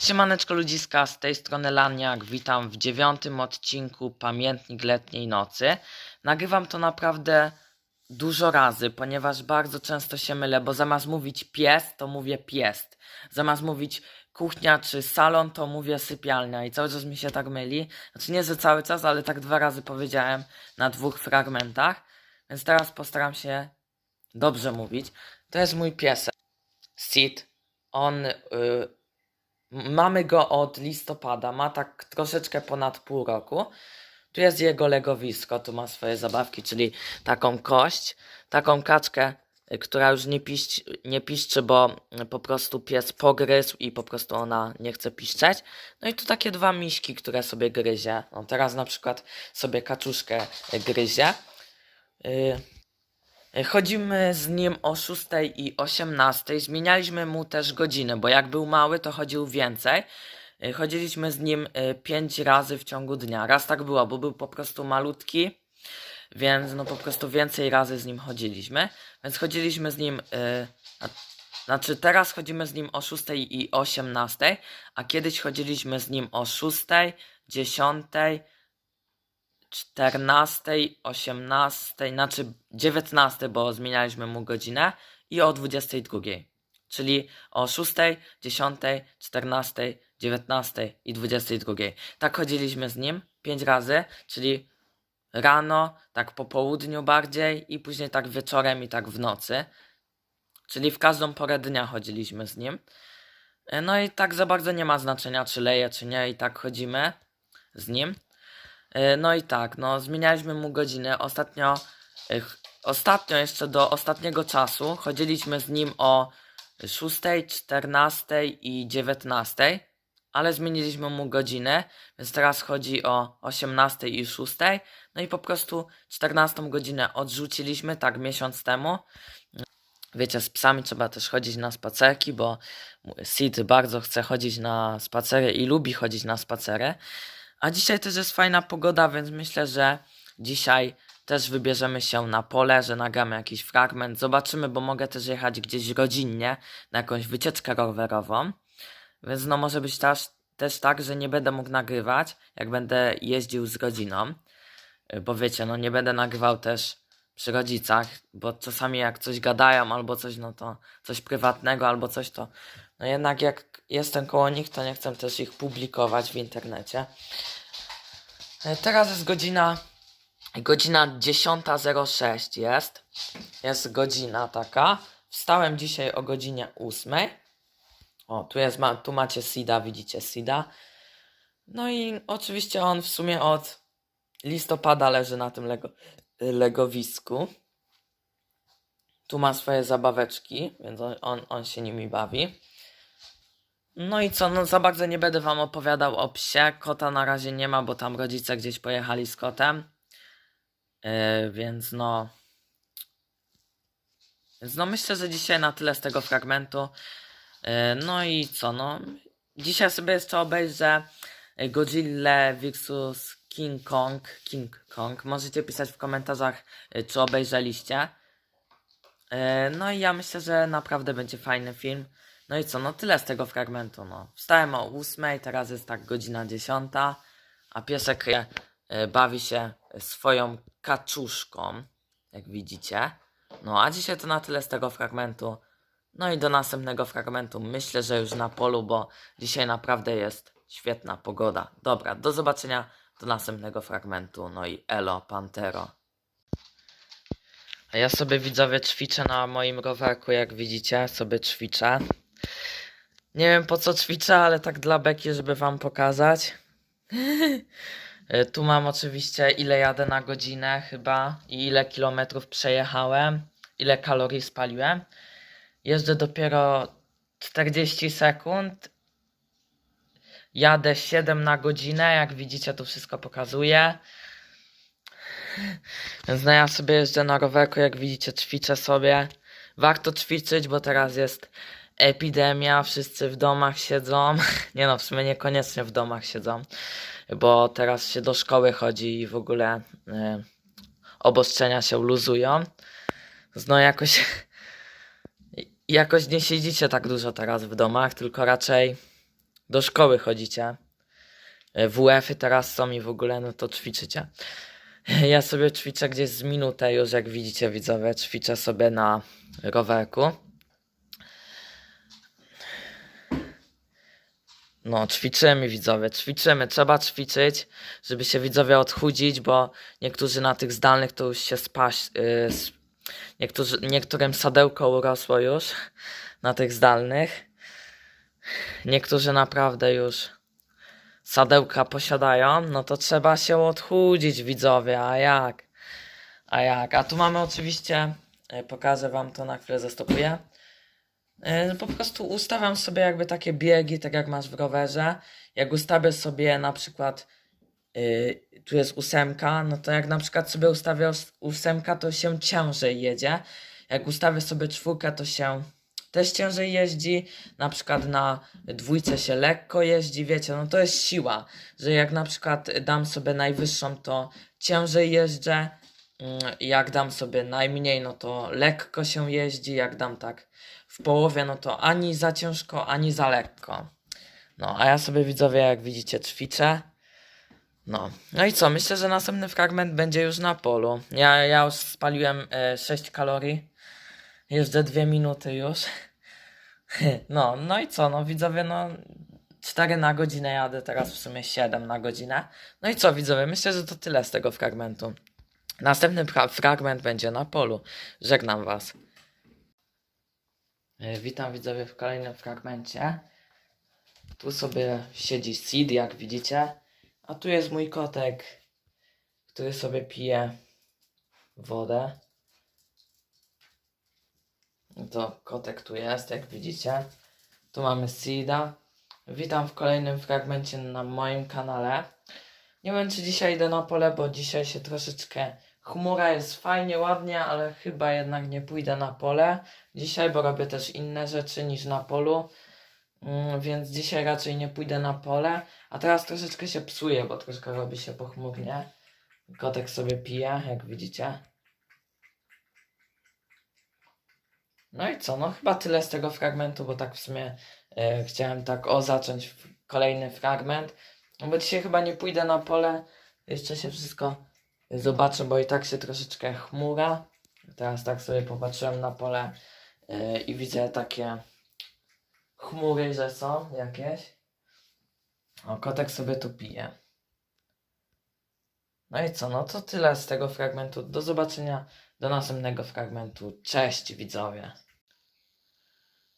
Siemaneczko ludziska, z tej strony Laniak, witam w dziewiątym odcinku Pamiętnik Letniej Nocy. Nagrywam to naprawdę dużo razy, ponieważ bardzo często się mylę, bo zamiast mówić pies, to mówię piest. Zamiast mówić kuchnia czy salon, to mówię sypialnia i cały czas mi się tak myli. Znaczy nie, że cały czas, ale tak dwa razy powiedziałem na dwóch fragmentach, więc teraz postaram się dobrze mówić. To jest mój piesek, Sid. On... y, Mamy go od listopada, ma tak troszeczkę ponad pół roku. Tu jest jego legowisko, tu ma swoje zabawki, czyli taką kość, taką kaczkę, y, która już nie, piszcz, nie piszczy, bo po prostu pies pogryzł i po prostu ona nie chce piszczeć. No i tu takie dwa miśki, które sobie gryzie. No teraz na przykład sobie kaczuszkę gryzie. Y, Chodzimy z nim o 6 i 18. Zmienialiśmy mu też godziny, bo jak był mały, to chodził więcej. Chodziliśmy z nim 5 razy w ciągu dnia. Raz tak było, bo był po prostu malutki, więc no po prostu więcej razy z nim chodziliśmy. Więc chodziliśmy z nim, a- znaczy teraz chodzimy z nim o 6 i 18, a kiedyś chodziliśmy z nim o 6, 10, 14, 18, znaczy 19, bo zmienialiśmy mu godzinę i o 22. Czyli o 6, 10, 14, 19 i 22. Tak chodziliśmy z nim 5 razy, czyli rano, tak po południu bardziej i później tak wieczorem i tak w nocy. Czyli w każdą porę dnia chodziliśmy z nim. No i tak za bardzo nie ma znaczenia, czy leje, czy nie, i tak chodzimy z nim. E, No i tak, no zmienialiśmy mu godzinę. Ostatnio, e, ostatnio jeszcze do ostatniego czasu chodziliśmy z nim o 6, 14 i 19, ale zmieniliśmy mu godzinę, więc teraz chodzi o 18 i 6. No i po prostu 14 godzinę odrzuciliśmy tak miesiąc temu. Wiecie, z psami trzeba też chodzić na spacerki, bo Sid bardzo chce chodzić na spacery i lubi chodzić na spacery. A dzisiaj też jest fajna pogoda, więc myślę, że dzisiaj też wybierzemy się na pole, że nagramy jakiś fragment. Zobaczymy, bo mogę też jechać gdzieś rodzinnie na jakąś wycieczkę rowerową. Więc no może być też, też tak, że nie będę mógł nagrywać, jak będę jeździł z rodziną. Bo wiecie, no nie będę nagrywał też przy rodzicach, bo czasami jak coś gadają albo coś, no to coś prywatnego albo coś, to no jednak jak jestem koło nich, to nie chcę też ich publikować w internecie. E, Teraz jest godzina godzina 10.06 jest. Jest godzina taka. Wstałem dzisiaj o godzinie 8. O, tu jest, tu macie Sida, widzicie Sida. No i oczywiście on w sumie od listopada leży na tym lego, legowisku. Tu ma swoje zabaweczki, więc on, on, się nimi bawi. No i co, no za bardzo nie będę wam opowiadał o psie. Kota na razie nie ma, bo tam rodzice gdzieś pojechali z kotem. Yy, więc no. Więc no myślę, że dzisiaj na tyle z tego fragmentu. Yy, no i co, no. Dzisiaj sobie jeszcze obejrzę Godzilla vs King Kong. King Kong. Możecie pisać w komentarzach, yy, czy obejrzeliście. Yy, No i ja myślę, że naprawdę będzie fajny film. No i co, no tyle z tego fragmentu, no. Wstałem o 8, teraz jest tak godzina 10, a piesek e, bawi się swoją kaczuszką, jak widzicie. No a dzisiaj to na tyle z tego fragmentu. No i do następnego fragmentu myślę, że już na polu, bo dzisiaj naprawdę jest świetna pogoda. Dobra, do zobaczenia do następnego fragmentu. No i elo, pantero. A ja sobie widzowie ćwiczę na moim rowerku, jak widzicie, sobie ćwiczę. Nie wiem po co ćwiczę, ale tak dla beki, żeby wam pokazać. E, tu mam oczywiście ile jadę na godzinę chyba i ile kilometrów przejechałem, ile kalorii spaliłem. Jeżdżę dopiero 40 sekund. Jadę 7 na godzinę, jak widzicie tu wszystko pokazuje. Więc no ja sobie jeżdżę na rowerku, jak widzicie ćwiczę sobie. Warto ćwiczyć, bo teraz jest epidemia, wszyscy w domach siedzą. Nie no, w sumie niekoniecznie w domach siedzą, bo teraz się do szkoły chodzi i w ogóle y, obostrzenia się luzują. No jakoś, jakoś nie siedzicie tak dużo teraz w domach, tylko raczej do szkoły chodzicie, e, WF-y teraz są i w ogóle, no to ćwiczycie. Ja sobie ćwiczę gdzieś z minutę już, jak widzicie widzowie, ćwiczę sobie na rowerku. No, ćwiczymy widzowie, ćwiczymy, trzeba ćwiczyć, żeby się widzowie odchudzić, bo niektórzy na tych zdalnych to już się spaść, yy, niektórzy, niektórym sadełko urosło już na tych zdalnych. Niektórzy naprawdę już sadełka posiadają, no to trzeba się odchudzić widzowie, a jak? A jak? A tu mamy oczywiście, e, pokażę wam to na chwilę, zastopuję. E, Po prostu ustawiam sobie jakby takie biegi, tak jak masz w rowerze. Jak ustawię sobie na przykład, y, tu jest ósemka, no to jak na przykład sobie ustawię ósemka, to się ciężej jedzie. Jak ustawię sobie czwórkę, to się też ciężej jeździ. Na przykład na dwójce się lekko jeździ, wiecie, no to jest siła, że jak na przykład dam sobie najwyższą, to ciężej jeżdżę. Mm, Jak dam sobie najmniej, no to lekko się jeździ. Jak dam tak w połowie, no to ani za ciężko, ani za lekko. No, a ja sobie widzowie, jak widzicie, ćwiczę. No, no i co? Myślę, że następny fragment będzie już na polu. Ja, ja już spaliłem e, 6 kalorii. Jeżdżę 2 minuty już. No, no i co? No widzowie, no 4 na godzinę jadę, teraz w sumie 7 na godzinę. No i co widzowie? Myślę, że to tyle z tego fragmentu. Następny fragment będzie na polu. Żegnam was. E, Witam widzowie w kolejnym fragmencie. Tu sobie siedzi Sid, jak widzicie. A tu jest mój kotek, który sobie pije wodę. To kotek tu jest, jak widzicie. Tu mamy Sida. Witam w kolejnym fragmencie na moim kanale. Nie wiem, czy dzisiaj idę na pole, bo dzisiaj się troszeczkę chmura jest fajnie, ładnie, ale chyba jednak nie pójdę na pole dzisiaj, bo robię też inne rzeczy niż na polu. Mm, Więc dzisiaj raczej nie pójdę na pole. A teraz troszeczkę się psuje, bo troszkę robi się pochmurnie. Kotek sobie pije, jak widzicie. No i co? No chyba tyle z tego fragmentu, bo tak w sumie e, chciałem tak o zacząć kolejny fragment. Bo dzisiaj chyba nie pójdę na pole. Jeszcze się wszystko zobaczę, bo i tak się troszeczkę chmura. Teraz tak sobie popatrzyłem na pole e, i widzę takie chmury, że są jakieś. O, kotek sobie tu pije. No i co? No to tyle z tego fragmentu. Do zobaczenia do następnego fragmentu. Cześć widzowie.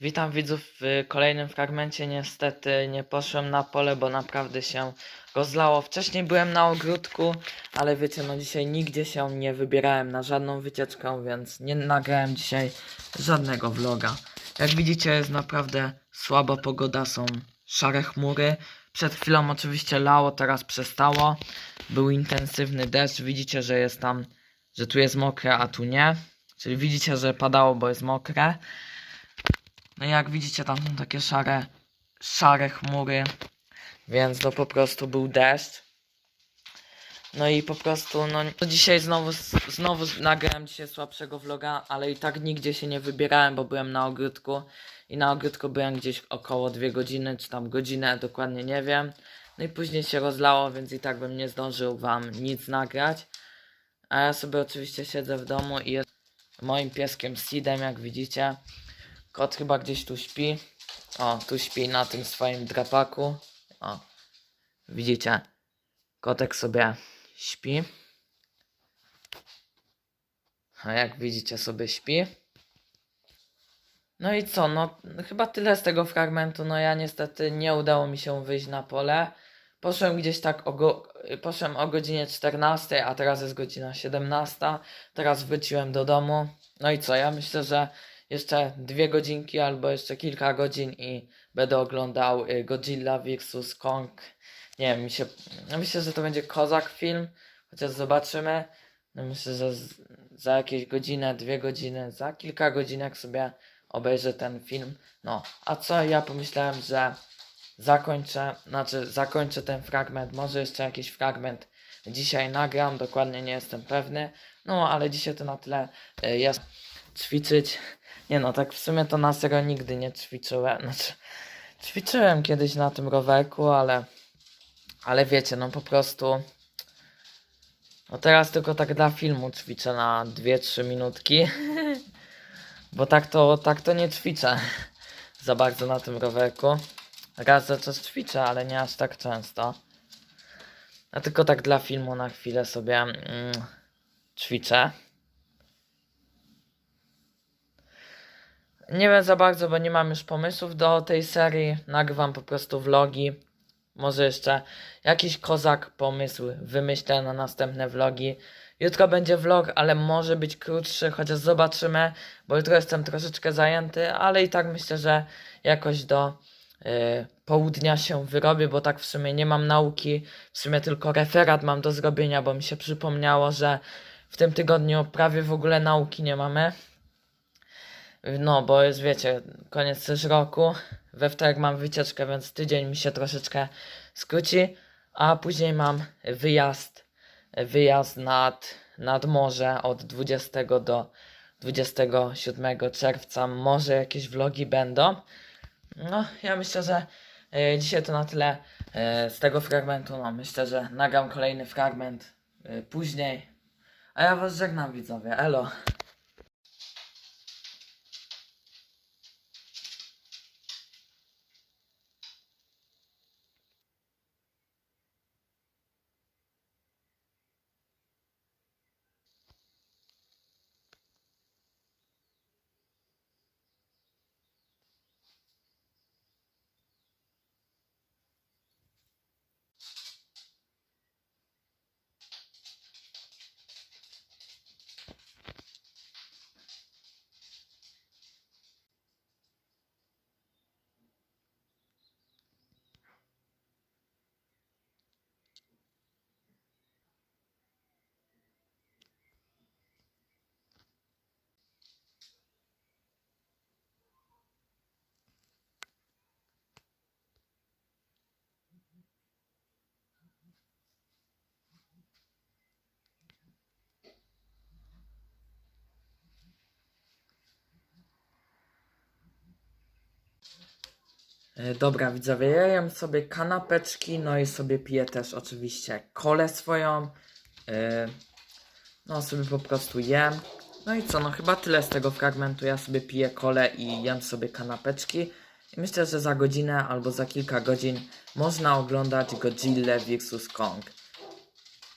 Witam widzów w kolejnym fragmencie. Niestety nie poszłem na pole, bo naprawdę się rozlało. Wcześniej byłem na ogródku, ale wiecie, no dzisiaj nigdzie się nie wybierałem na żadną wycieczkę, więc nie nagrałem dzisiaj żadnego vloga. Jak widzicie, jest naprawdę słaba pogoda, są szare chmury. Przed chwilą oczywiście lało, teraz przestało. Był intensywny deszcz, widzicie, że jest tam, że tu jest mokre, a tu nie. Czyli widzicie, że padało, bo jest mokre. No i jak widzicie, tam są takie szare, szare chmury, więc to po prostu był deszcz. No i po prostu, no dzisiaj znowu, znowu nagrałem dzisiaj słabszego vloga, ale i tak nigdzie się nie wybierałem, bo byłem na ogródku i na ogródku byłem gdzieś około dwie godziny, czy tam godzinę, dokładnie nie wiem. No i później się rozlało, więc i tak bym nie zdążył wam nic nagrać. A ja sobie oczywiście siedzę w domu i jest moim pieskiem Sidem, jak widzicie. Kot chyba gdzieś tu śpi. O, tu śpi na tym swoim drapaku. O, widzicie? Kotek sobie śpi. A jak widzicie sobie śpi. No i co, no chyba tyle z tego fragmentu. No ja niestety nie udało mi się wyjść na pole. Poszłem gdzieś tak o, go, poszłem o godzinie 14, a teraz jest godzina 17. Teraz wróciłem do domu. No i co, ja myślę, że jeszcze dwie godzinki albo jeszcze kilka godzin i będę oglądał y, Godzilla vs Kong. Nie wiem, mi się, no myślę, że to będzie kozak film, chociaż zobaczymy. No myślę, że za jakieś godzinę, dwie godziny, za kilka godzinek sobie obejrzę ten film. No, a co ja pomyślałem, że zakończę, znaczy zakończę ten fragment, może jeszcze jakiś fragment dzisiaj nagram, dokładnie nie jestem pewny. No, ale dzisiaj to na tyle y, jest ćwiczyć. Nie no, tak w sumie to na serio nigdy nie ćwiczyłem, znaczy Ćwiczyłem kiedyś na tym rowerku, ale. Ale wiecie, no po prostu. No teraz tylko tak dla filmu ćwiczę na 2-3 minutki. Bo tak to, tak to nie ćwiczę za bardzo na tym rowerku. Raz za czas ćwiczę, ale nie aż tak często. A tylko tak dla filmu na chwilę sobie mm, ćwiczę. Nie wiem za bardzo, bo nie mam już pomysłów do tej serii. Nagrywam po prostu vlogi. Może jeszcze jakiś kozak pomysł wymyślę na następne vlogi. Jutro będzie vlog, ale może być krótszy, chociaż zobaczymy, bo jutro jestem troszeczkę zajęty, ale i tak myślę, że jakoś do y, południa się wyrobię, bo tak w sumie nie mam nauki, w sumie tylko referat mam do zrobienia, bo mi się przypomniało, że w tym tygodniu prawie w ogóle nauki nie mamy. No, bo jest, wiecie, koniec też roku. We wtorek mam wycieczkę, więc tydzień mi się troszeczkę skróci, a później mam wyjazd, wyjazd nad, nad morze od 20 do 27 czerwca. Może jakieś vlogi będą. No, ja myślę, że e, dzisiaj to na tyle e, z tego fragmentu. No, myślę, że nagram kolejny fragment e, później. A ja was żegnam widzowie. Elo. Dobra, widzowie, ja jem sobie kanapeczki, no i sobie piję też oczywiście kolę swoją. E, No, sobie po prostu jem. No i co, no chyba tyle z tego fragmentu. Ja sobie piję kolę i jem sobie kanapeczki. I myślę, że za godzinę albo za kilka godzin można oglądać Godzilla vs. Kong.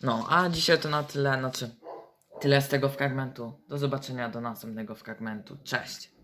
No, a dzisiaj to na tyle, znaczy tyle z tego fragmentu. Do zobaczenia do następnego fragmentu. Cześć!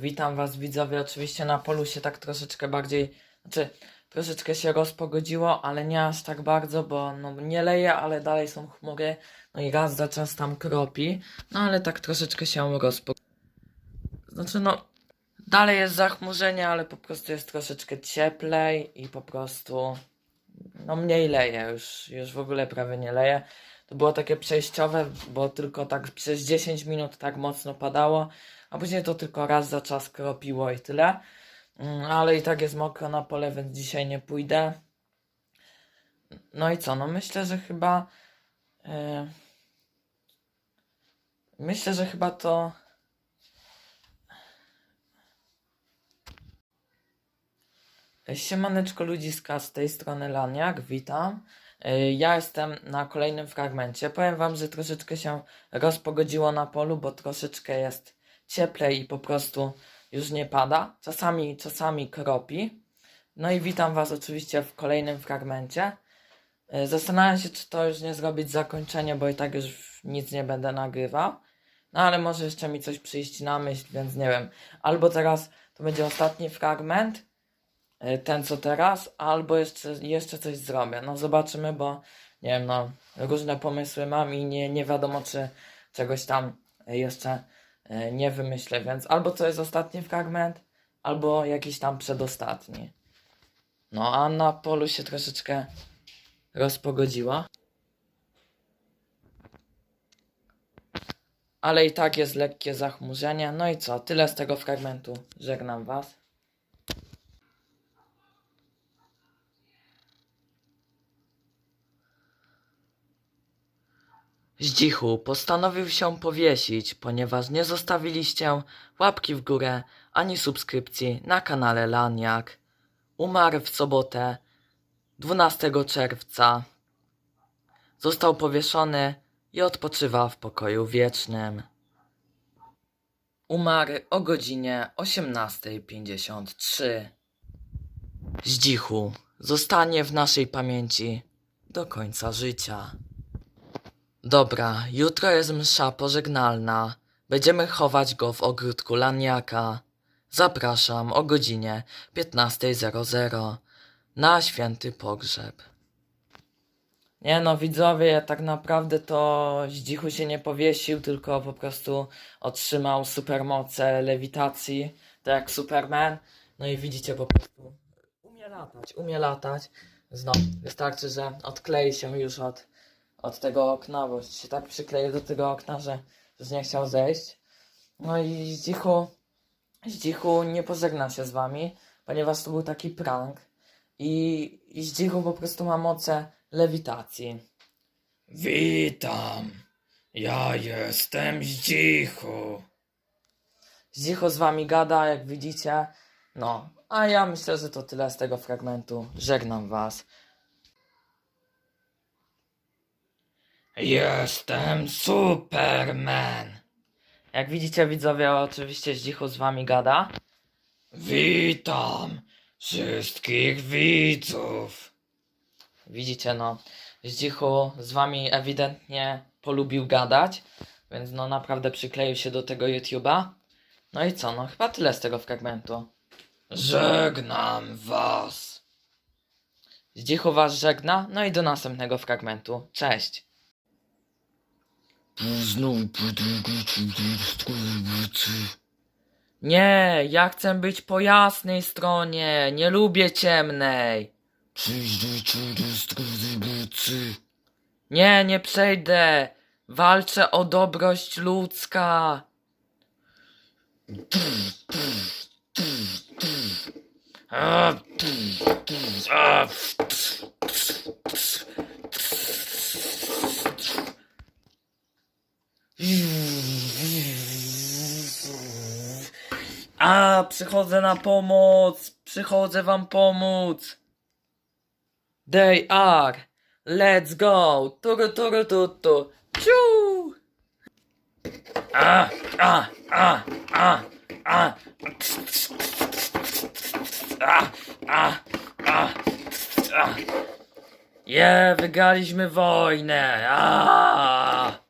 Witam Was widzowie, oczywiście na polu się tak troszeczkę bardziej, znaczy troszeczkę się rozpogodziło, ale nie aż tak bardzo, bo no nie leje, ale dalej są chmury, no i raz za czas tam kropi, no ale tak troszeczkę się rozpo... Znaczy no, dalej jest zachmurzenie, ale po prostu jest troszeczkę cieplej i po prostu, no mniej leje, już, już w ogóle prawie nie leje. To było takie przejściowe, bo tylko tak przez 10 minut tak mocno padało, a później to tylko raz za czas kropiło i tyle. Mm, Ale i tak jest mokro na pole, więc dzisiaj nie pójdę. No i co? No myślę, że chyba. e, myślę, że chyba to. Siemaneczko ludziska, z tej strony Laniak, witam. E, Ja jestem na kolejnym fragmencie. Powiem wam, że troszeczkę się rozpogodziło na polu, bo troszeczkę jest cieplej i po prostu już nie pada. Czasami, czasami kropi. No i witam was oczywiście w kolejnym fragmencie. E, Zastanawiam się, czy to już nie zrobić zakończenie, bo i tak już nic nie będę nagrywał. No ale może jeszcze mi coś przyjść na myśl, więc nie wiem. Albo teraz to będzie ostatni fragment, e, ten co teraz, albo jeszcze, jeszcze coś zrobię. No zobaczymy, bo nie wiem, no różne pomysły mam i nie, nie wiadomo, czy czegoś tam jeszcze nie wymyślę, więc albo to jest ostatni fragment, albo jakiś tam przedostatni. No a na polu się troszeczkę rozpogodziła. Ale i tak jest lekkie zachmurzenie. No i co? Tyle z tego fragmentu. Żegnam Was. Zdzichu postanowił się powiesić, ponieważ nie zostawiliście łapki w górę ani subskrypcji na kanale Laniak. Umarł w sobotę 12 czerwca. Został powieszony i odpoczywa w pokoju wiecznym. Umarł o godzinie 18.53. Zdzichu zostanie w naszej pamięci do końca życia. Dobra, jutro jest msza pożegnalna. Będziemy chować go w ogródku Laniaka. Zapraszam o godzinie 15.00 na święty pogrzeb. Nie no, widzowie, tak naprawdę to Zdzichu się nie powiesił, tylko po prostu otrzymał supermoce lewitacji, tak jak Superman. No i widzicie po prostu, umie latać, umie latać. Znowu, wystarczy, że odklei się już od, od tego okna, bo się tak przykleił do tego okna, że już nie chciał zejść. No i Zdzichu, Zdzichu nie pożegna się z wami, ponieważ to był taki prank. I, i Zdzichu po prostu ma moce lewitacji. Witam, ja jestem Zdzichu. Zdzichu z wami gada, jak widzicie. No, a ja myślę, że to tyle z tego fragmentu. Żegnam was. Jestem Superman. Jak widzicie, widzowie, oczywiście Zdzichu z wami gada. Witam wszystkich widzów. Widzicie, no, Zdzichu z wami ewidentnie polubił gadać, więc no naprawdę przykleił się do tego YouTube'a. No i co, no chyba tyle z tego fragmentu. Żegnam was. Zdzichu was żegna, no i do następnego fragmentu. Cześć! Nie, ja chcę być po jasnej stronie, nie lubię ciemnej. Nie, nie przejdę. Walczę o dobrość ludzka. A, a, przychodzę na pomoc. Przychodzę wam pomóc. They are. Let's go. Turu, turu, tu, tu. Ciu. A, a, a, a, a. A, a, a, a. Je, wygraliśmy wojnę. A.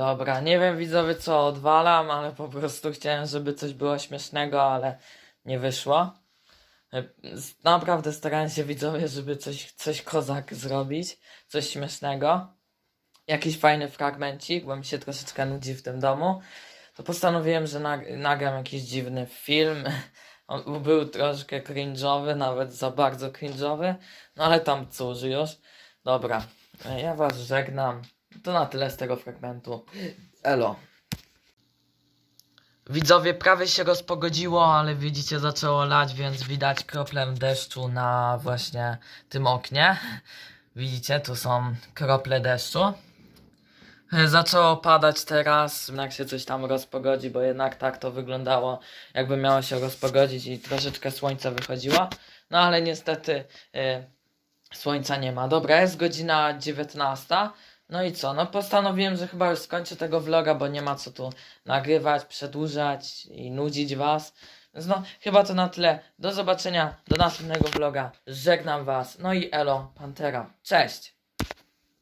Dobra, nie wiem widzowie co odwalam, ale po prostu chciałem, żeby coś było śmiesznego, ale nie wyszło. E, Naprawdę starałem się widzowie, żeby coś, coś kozak zrobić, coś śmiesznego. Jakiś fajny fragmencik, bo mi się troszeczkę nudzi w tym domu. To postanowiłem, że nag- nagram jakiś dziwny film On był troszkę cringe'owy, nawet za bardzo cringe'owy, no ale tam cóż już. Dobra, e, ja was żegnam. To na tyle z tego fragmentu. Elo. Widzowie, prawie się rozpogodziło, ale widzicie, zaczęło lać, więc widać kroplę deszczu na właśnie tym oknie. Widzicie, tu są krople deszczu. E, Zaczęło padać teraz, jak się coś tam rozpogodzi, bo jednak tak to wyglądało, jakby miało się rozpogodzić i troszeczkę słońce wychodziło. No ale niestety e, słońca nie ma. Dobra, jest godzina 19. No i co? No postanowiłem, że chyba już skończę tego vloga, bo nie ma co tu nagrywać, przedłużać i nudzić was. Więc no, chyba to na tyle. Do zobaczenia, do następnego vloga. Żegnam was. No i elo, Pantera. Cześć!